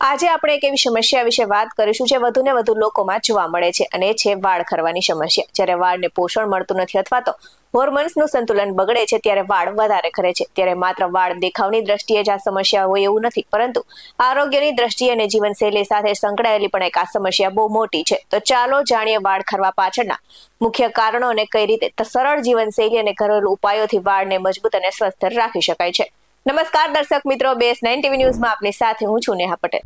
આજે આપણે એક એવી સમસ્યા વિશે વાત કરીશું જે વધુને વધુ લોકોમાં જોવા મળે છે અને છે વાળ ખરવાની સમસ્યા. જ્યારે વાળને પોષણ મળતું નથી અથવા તો હોર્મોન્સનું સંતુલન બગડે છે ત્યારે વાળ વધારે ખરે છે. ત્યારે માત્ર વાળ દેખાવની દ્રષ્ટિએ જ આ સમસ્યા હોય એવું નથી. પરંતુ આરોગ્યની દ્રષ્ટિએ અને જીવનશૈલી સાથે સંકળાયેલી પણ એક આ સમસ્યા બહુ મોટી છે. તો ચાલો જાણીએ વાળ ખરવા પાછળના મુખ્ય કારણો અને કઈ રીતે સરળ જીવનશૈલી અને ઘરેલું ઉપાયોથી વાળને મજબૂત અને સ્વસ્થ રાખી શકાય છે. નમસ્કાર દર્શક મિત્રો, બેસ નાઇન ટીવી ન્યૂઝમાં આપની સાથે હું છું નેહા પટેલ.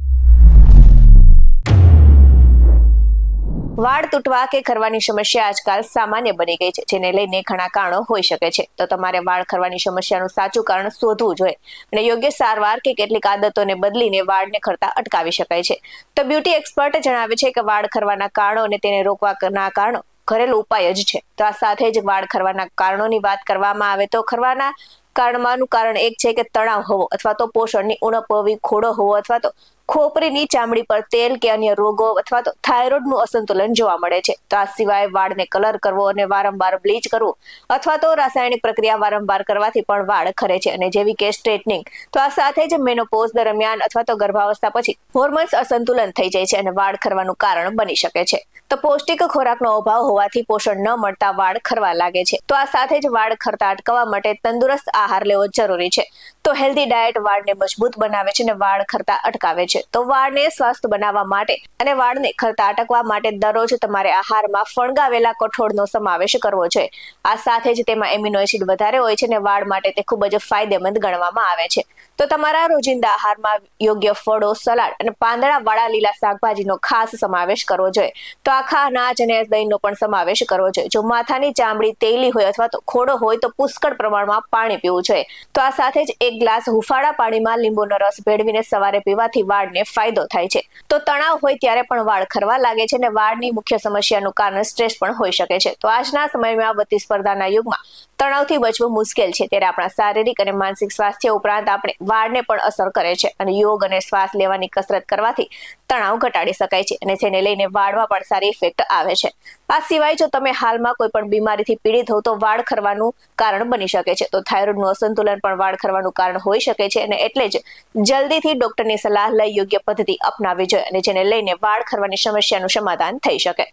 વાળ તૂટવા કે ખરવાની સમસ્યા આજકાલ સામાન્ય બની ગઈ છે, જેને લઈને ઘણા કારણો હોઈ શકે છે. તો તમારે વાળ ખરવાની સમસ્યાનું સાચું કારણ શોધવું જોઈએ અને યોગ્ય સારવાર કે કેટલીક આદતોને બદલીને વાળને ખરતા અટકાવી શકાય છે. તો બ્યુટી એક્સપર્ટ જણાવે છે કે વાળ ખરવાના કારણો અને તેને રોકવાના કારણો ઘરેલું ઉપાય જ છે. તો આ સાથે જ વાળ ખરવાના કારણોની વાત કરવામાં આવે તો ખરવાના કારણમાંનું કારણ એક છે કે તણાવ હોવો, અથવા તો પોષણની ઉણપ હોવી ખોડો હોવો, અથવા તો ખોપરીની ચામડી પર તેલ કે અન્ય રોગો અથવા તો થાઇરોઇડનું અસંતુલન જોવા મળે છે. તો આ સિવાય વાળને કલર કરવો અને વારંવાર બ્લીચ કરવું અથવા તો રાસાયણિક પ્રક્રિયા વારંવાર કરવાથી પણ વાળ ખરે છે અને જેવી કે સ્ટ્રેટનિંગ. તો આ સાથે જ મેનોપોઝ દરમિયાન અથવા તો ગર્ભાવસ્થા પછી હોર્મોન્સ અસંતુલન થઈ જાય છે અને વાળ ખરવાનું કારણ બની શકે છે. તો પૌષ્ટિક ખોરાકનો અભાવ હોવાથી પોષણ ન મળતા વાળ ખરવા લાગે છે. તો આ સાથે જ વાળ ખરતા અટકાવવા માટે તંદુરસ્ત આહાર લેવો જરૂરી છે. તો હેલ્ધી ડાયટ વાળને મજબૂત બનાવે છે અને વાળ ખરતા અટકાવે છે. તો વાળને સ્વસ્થ બનાવવા માટે અને વાળને ખરતા અટકવા માટે દરરોજ તમારે આહારમાં ફણગાવેલા કઠોળનો સમાવેશ કરવો છે. આ સાથે જ તેમાં એમિનો એસિડ વધારે હોય છે અને વાળ માટે તે ખૂબ જ ફાયદેમંદ ગણવામાં આવે છે. તો તમારા રોજિંદા આહારમાં યોગ્ય ફળો, સલાડ અને પાંદડા વાળા લીલા શાકભાજીનો ખાસ સમાવેશ કરવો જોઈએ. તો આખા અનાજ અને દહીંનો પણ સમાવેશ કરવો જોઈએ. જો માથાની ચામડી તેલી હોય અથવા તો ખોડો હોય તો પુષ્કળ પ્રમાણમાં પાણી પીવું જોઈએ. તો આ સાથે જ એક ગ્લાસ હુફાળા પાણીમાં લીંબુનો રસ ભેળવીને સવારે પીવાથી વાળને ફાયદો થાય છે. તો તણાવ હોય ત્યારે પણ વાળ ખરવા લાગે છે અને વાળની મુખ્ય સમસ્યાનું કારણ સ્ટ્રેસ પણ હોઈ શકે છે. તો આજના સમયમાં વધતી યુગમાં તણાવથી બચવું મુશ્કેલ છે. ત્યારે આપણા શારીરિક અને માનસિક સ્વાસ્થ્ય ઉપરાંત આપણે વાળને પણ અસર કરે છે અને યોગ અને શ્વાસ લેવાની કસરત કરવાથી તણાવ ઘટાડી શકાય છે અને જેને લઈને વાળમાં પણ સારી ઇફેક્ટ આવે છે. આ સિવાય જો તમે હાલમાં કોઈ પણ બીમારીથી પીડિત હો તો વાળ ખરવાનું કારણ બની શકે છે. તો થાઇરોઇડનું અસંતુલન પણ વાળ ખરવાનું કારણ હોઈ શકે છે અને એટલે જ જલ્દીથી ડોક્ટરની સલાહ લઈ યોગ્ય પદ્ધતિ અપનાવવી જોઈએ અને જેને લઈને વાળ ખરવાની સમસ્યાનું સમાધાન થઈ શકે.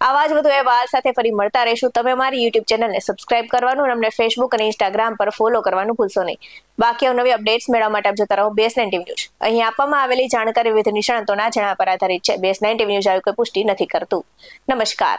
આવા જ વધુ અહેવાલ સાથે ફરી મળતા રહીશું. તમે મારી યુટ્યુબ ચેનલને સબસ્ક્રાઇબ કરવાનું અને અમને ફેસબુક અને ઇન્સ્ટાગ્રામ પર ફોલો કરવાનું ભૂલશો નહીં. બાકી નવી અપડેટ્સ મેળવવા માટે આપ જોતા રહો બેસ નાઇન ન્યૂઝ અહીં આપવામાં આવેલી જાણકારી વિવિધ નિષ્ણાંતોના જણા પર આધારિત છે. બેસ નાઇન ટીવી ન્યૂઝ આવી કોઈ પુષ્ટિ નથી કરતું. નમસ્કાર.